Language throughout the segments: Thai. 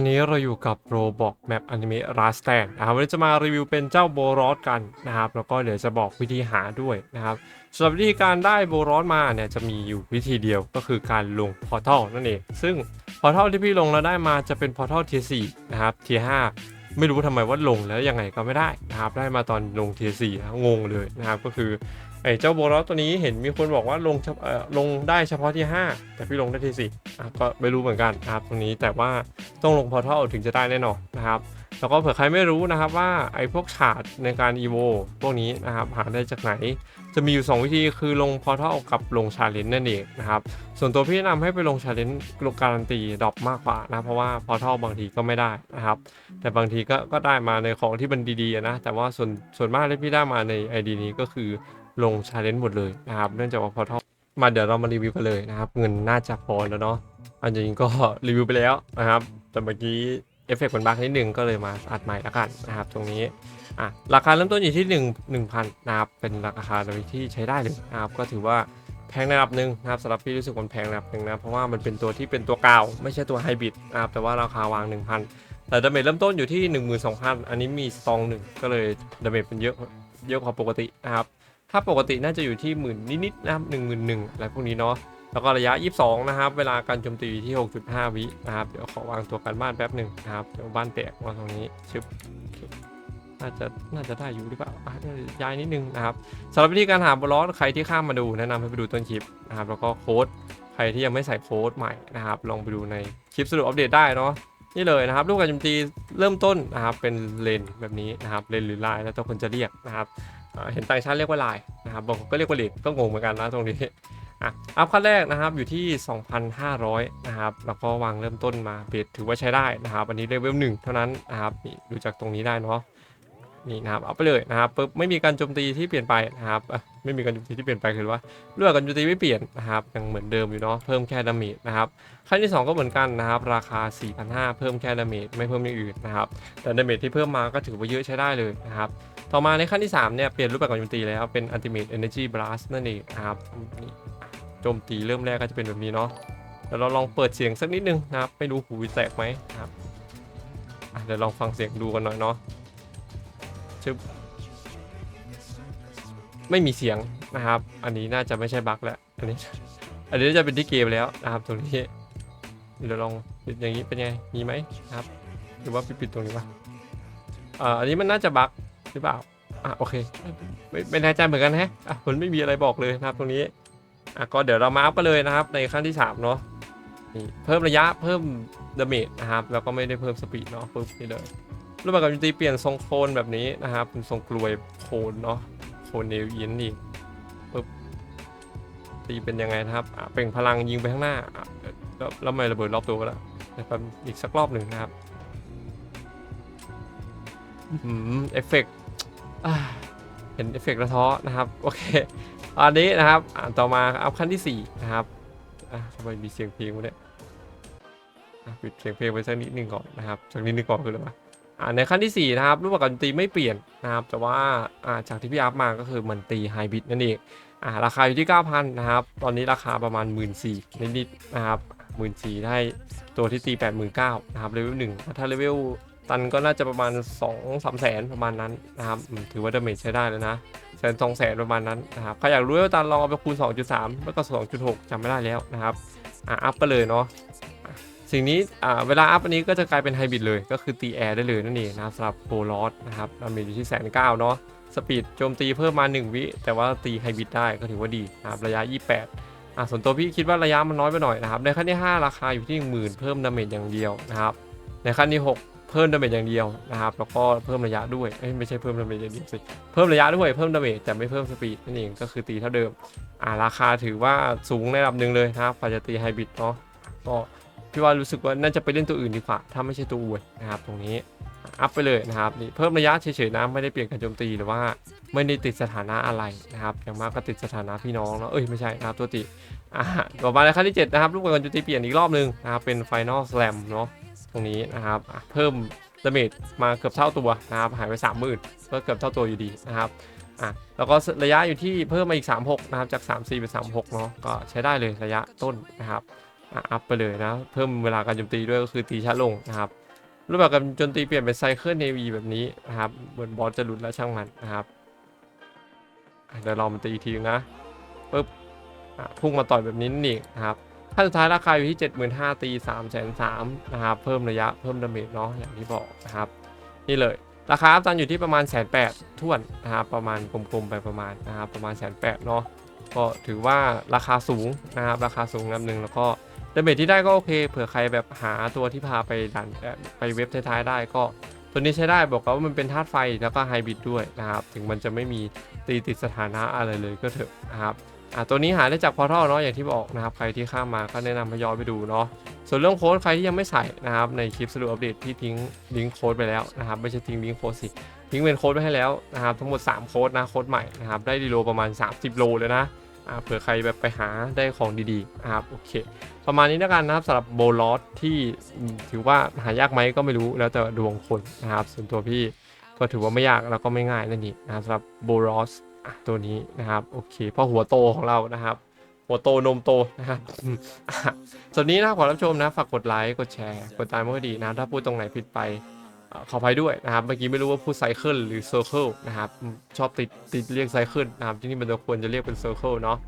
วันนี้เราอยู่กับโรบอกแมปอนิเมะราสแตนนะครับวันนี้จะมารีวิวเป็นเจ้าโบรอสกันนะครับแล้วก็เดี๋ยวจะบอกวิธีหาด้วยนะครับสำหรับวิธีการได้โบรอสมาเนี่ยจะมีอยู่วิธีเดียวก็คือการลงพอร์ทัลนั่นเอง ซึ่งพอร์ทัลที่พี่ลงแล้วได้มาจะเป็นพอร์ทัลเทียสี่นะครับเทียห้าไม่รู้ทำไมว่าลงแล้วยังไงก็ไม่ได้นะครับได้มาตอนลงเทียสี่งงเลยนะครับก็คือ ไอ้เจ้าโบรอสตัวนี้เห็นมีคนบอกว่าลงเอ่อลงได้เฉพาะที่ 5 แต่พี่ลงได้ที่ 4อะก็ไม่รู้เหมือนกันนะครับตรงนี้แต่ว่าต้องลงพอร์ทัลถึงจะได้แน่นอนนะครับแล้วก็เผื่อใครไม่รู้นะครับว่าไอ้พวกฉาดในการ EVO พวกนี้นะครับหาได้จากไหน จะมีอยู่ 2 วิธีคือลงพอร์ทัลกับลงชาเลนจ์นั่นเองนะครับส่วนตัวพี่แนะนำให้ไปลงชาเลนจ์ลงการันตีดรอปมากกว่านะเพราะว่าพอร์ทัลบางทีก็ไม่ได้นะครับแต่บางทีก็ก็ได้มาในของที่มันดีๆนะแต่ว่าส่วนส่วนมากที่พี่ได้มาใน ID นี้ก็คือ ลงชาเลนจ์หมดเลยนะครับ เนื่องจากว่าพอทอมาเดี๋ยวเรามารีวิวกันเลยนะครับ เงินน่าจะพอแล้วเนาะอันจริงก็รีวิวไปแล้วนะครับ แต่เมื่อกี้เอฟเฟกต์มันบักนิดนึงก็เลยมาอัดใหม่ละกันนะครับ ตรงนี้อะราคาเริ่มต้นอยู่ที่1 1,000นะครับเป็นราคาที่ใช้ได้เลยนะครับก็ถือว่าแพงในระดับหนึ่งนะครับสำหรับพี่รู้สึกว่ามันแพงระดับหนึ่งนะเพราะว่ามันเป็นตัวที่เป็นตัวก่าไม่ใช่ตัวไฮบริดนะครับแต่ว่าราคาวาง 1,000 แต่ดาเมจเริ่มต้นอยู่ที่ 12,000 อันนี้มีสตองหนึ่งก็เลยดาเมจเป็นเยอะเยอะกว่าปกตินะครับ ถ้าปกติน่าจะอยู่ที่หมื่นนิดๆนะครับหนึ่งหมื่นหนึ่งอะไรพวกนี้เนาะแล้วก็ระยะ 22 นะครับ เวลาการโจมตีอยู่ที่ 6.5 วินะครับ เดี๋ยวขอวางตัวกันบ้านแป๊บหนึ่งนะครับ เดี๋ยวบ้านแตกมาตรงนี้ชึบน่าจะน่าจะได้อยู่หรือเปล่าย้ายนิดนึงนะครับสำหรับวิธีการหาบลลอสใครที่ข้ามมาดูแนะนำให้ไปดูต้นคลิปนะครับ แล้วก็โค้ดใครที่ยังไม่ใส่โค้ดใหม่นะครับ ลองไปดูในคลิปสรุปอัปเดตได้เนาะนี่เลยนะครับลูกการโจมตีเริ่มต้นนะครับเป็นเลนแบบนี้นะครับเลนหรือลายแล้วแต่คนจะเรียกนะครับ เห็นต่างชาติเรียกว่าลายนะครับบางคนก็เรียกว่าเลดก็งงเหมือนกันนะตรงนี้อะอัพขั้นแรกนะครับอยู่ที่ 2,500 นะครับแล้วก็วางเริ่มต้นมาเบสถือว่าใช้ได้นะครับ อันนี้เลเวลหนึ่งเท่านั้นนะครับนี่ดูจากตรงนี้ได้เนาะนี่นะครับเอาไปเลยนะครับปุ๊บไม่มีการโจมตีที่เปลี่ยนไปนะครับ ไม่มีการโจมตีที่เปลี่ยนไปคือว่าเรื่องการโจมตีไม่เปลี่ยนนะครับยังเหมือนเดิมอยู่เนาะเพิ่มแค่ดาเมจนะครับขั้นที่สองก็เหมือนกันนะครับราคา 4,500 เพิ่มแค่ดาเมจไม่เพิ่มอย่างอื่นนะครับแต่ดาเมจที่เพิ่มมาก็ถือว่าเยอะใช้ได้เลยนะครับต่อมาในขั้นที่3เนี่ยเปลี่ยนรูปแบบการโจมตีแล้วเป็น Ultimate Energy Blast นั่นเองนะครับนี่โจมตีเริ่มแรกก็จะเป็นแบบนี้เนาะเดี๋ยวเราลองเปิดเสียงสักนิดนึงนะครับไม่รู้หูแตกไหมนะครับเดี๋ยวลองฟังเสียงดูกันหน่อยเนาะชึบ ไม่มีเสียงนะครับ อันนี้น่าจะไม่ใช่บั๊กแล้วอันนี้ อันนี้จะเป็นที่เกมแล้วนะครับตรงนี้เดี๋ยวลองปิดอย่างนี้เป็นไงมีไหมนะครับ หรือว่าปิดๆตรงนี้วะอ่าอันนี้มันน่าจะบั๊กหรือเปล่าอะโอเค ไม่ไม่แน่ใจเหมือนกันแฮะอะมันไม่มีอะไรบอกเลยนะครับ ตรงนี้อะก็เดี๋ยวเรามาอัพกันเลยนะครับ ในขั้นที่3เนาะนี่เพิ่มระยะเพิ่มดาเมจนะครับ แล้วก็ไม่ได้เพิ่มสปีดเนาะปุ๊บนี่เลยรูปแบบการโจมตีเปลี่ยนทรงโคนแบบนี้นะครับเป็นทรงกลวยโคนเนาะ โคนเนวอินนี่ปุ๊บตีเป็นยังไงนะครับเปล่งพลังยิงไปข้างหน้า แล้วแล้วไม่ระเบิดรอบตัวแล้วนะครับอีกสักรอบหนึ่งนะครับอเอฟเฟกต์เห็นเอฟเฟกต์แล้วท้อนะครับ โอเคอันนี้นะครับอ่าต่อมาอัพขั้นที่ 4 นะครับทำไมมีเสียงเพลงวะเนี่ยปิดเสียงเพลงไปสักนิดนึงก่อนนะครับสักนิดนึงก่อนคืออะไรวะ อ่าในขั้นที่ 4 นะครับ รูปแบบการตีไม่เปลี่ยนนะครับ แต่ว่าอ่าจากที่พี่อัพมาก็คือเหมันตีไฮบิดนั่นเองอ่าราคาอยู่ที่ 9,000 นะครับ ตอนนี้ราคาประมาณ 1 4ื่นนิดๆนะครับหมื่นสี่ได้ตัวที่ตี89,000นะครับเลเวลหนึ่งถ้าเลเวลตันก็น่าจะประมาณ2 3แสนประมาณนั้นนะครับถือว่าดาเมจใช้ได้แล้วนะแสนสองแสนประมาณนั้นนะครับใครอยากรู้ว่าตันลองเอาไปคูณ 2.3 แล้วก็ 2.6จำไม่ได้แล้วนะครับอะอัพไปเลยเนาะ สิ่งนี้เวลาอัพอันนี้ก็จะกลายเป็นไฮบริดเลย ก็คือตีแอร์ได้เลยนั่นเองนะครับสำหรับโปรลอสนะครับดาเมจอยู่ที่แสนเก้าเนาะสปีดโจมตีเพิ่มมา 1 วิ แต่ว่าตีไฮบริดได้ก็ถือว่าดีนะครับระยะ 28อะส่วนตัวพี่คิดว่าระยะมันน้อยไปหน่อยนะครับในขั้นที่ 5 ราคาอยู่ที่10,000 เพิ่มดาเมจอย่างเดียวนะครับในขั้นที่ 6 เพิ่มดาเมจอย่างเดียวนะครับแล้วก็เพิ่มระยะด้วยไม่ใช่เพิ่มดาเมจอย่างเดียวสิเพิ่มระยะด้วยเพิ่มดาเมจแต่ไม่เพิ่มสปีดนั่นเองก็คือตีเท่าเดิมอ่าราคาถือว่าสูงในระดับหนึ่งเลยนะครับกว่าจะตีไฮบริดเนาะก็ พี่ว่ารู้สึกว่าน่าจะไปเล่นตัวอื่นดีกว่า ถ้าไม่ใช่ตัวอวยนะครับตรงนี้อัพไปเลยนะครับนี่เพิ่มระยะเฉยๆนะไม่ได้เปลี่ยนการโจมตีหรือว่าไม่ได้ติดสถานะอะไรนะครับอย่างมากก็ติดสถานะพี่น้องเนาะเอ้ยไม่ใช่นะครับตัวติอ่าต่อมาในขั้นที่ 7 นะครับรูปการโจมตีเปลี่ยนอีกรอบหนึงนะครับเป็น Final Slam เนาะตรงนี้นะครับเพิ่มดาเมจมาเกือบเท่าตัวนะครับหายไป30,000ก็เกือบเท่าตัวอยู่ดีนะครับอะแล้วก็ระยะอยู่ที่เพิ่มมาอีก 36 นะครับจาก 34เป็น36 เนาะก็ใช้ได้เลยระยะต้นนะครับ อะอัพไปเลยนะ เพิ่มเวลาการโจมตีด้วยก็คือตีช้าลงนะครับรูปแบบการโจมตีเปลี่ยนเป็นไซเคิลเนวีแบบนี้นะครับเหมือนบอสจะหลุดแล้วช่างมันนะครับเดี๋ยวลองมันตีอีกทีนะปึ๊บอะพุ่งมาต่อยแบบนี้นี่นะครับขั้นสุดท้ายราคาอยู่ที่ 75,000ตี3 3 0 0 0นะครับเพิ่มระยะเพิ่มดาเมจเนาะอย่างที่บอกนะครับ นี่เลยราคาอัพตันอยู่ที่ประมาณแสนแปดท่วนนะครับประมาณกลมๆไปประมาณนะครับประมาณแสนแปดเนาะก็ถือว่าราคาสูงนะครับราคาสูงลำหนึ่งแล้วก็ ดาเมจที่ได้ก็โอเค เผื่อใครแบบหาตัวที่พาไปดันไปเว็บท้ายๆได้ก็ ตัวนี้ใช้ได้บอกว่ามันเป็นธาตุไฟแล้วก็ไฮบริดด้วยนะครับ ถึงมันจะไม่มีตีติดสถานะอะไรเลยก็เถอะนะครับอะตัวนี้หาได้จากพอร์ทัลเนาะอย่างที่บอกนะครับ ใครที่ข้ามมาก็แนะนำให้ย้อนไปดูเนาะส่วนเรื่องโค้ดใครที่ยังไม่ใส่นะครับในคลิปสรุปอัปเดตพี่ทิ้งลิงก์โค้ดไปแล้วนะครับไม่ใช่ทิ้งลิงก์โค้ดสิทิ้งเป็นโค้ดไว้ให้แล้วนะครับทั้งหมด 3 โค้ดนะโค้ดใหม่นะครับได้ดีโลประมาณ 30 โลเลยนะ อ่าเผื่อใครแบบไปหาได้ของดีๆครับโอเค ประมาณนี้แล้วกันนะครับสำหรับโบลอสที่ถือว่าหายากไหมก็ไม่รู้แล้วแต่ดวงคนนะครับ ส่วนตัวพี่ก็ถือว่าไม่ยากแล้วก็ไม่ง่ายนั่นเองนะครับสำหรับโบลอสตัวนี้นะครับโอเคเพราะหัวโตของเรานะครับหัวโตนมโตนะครับอืมอะส่วนนี้นะขอรับชมนะฝากกดไลค์กดแชร์กดตามมันก็ดีนะถ้าพูดตรงไหนผิดไป ขออภัยด้วยนะครับ เมื่อกี้ไม่รู้ว่าพูดไซเคิลหรือเซอร์เคิลนะครับอืมชอบติดติดเรียกไซเคิลนะครับ ที่นี่มันควรจะเรียกเป็นเซอร์เคิลเนาะ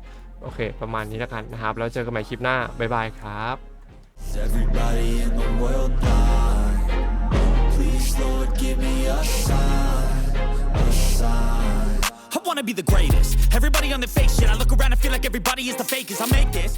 โอเค ประมาณนี้แล้วกันนะครับ แล้วเจอกันใหม่คลิปหน้า บ๊ายบายครับ Is everybody in the world blind? Please, Lord, give me a sign, a sign. I wanna be the greatest. Everybody on the fake shit. I look around and feel like everybody is the fakest. I make this.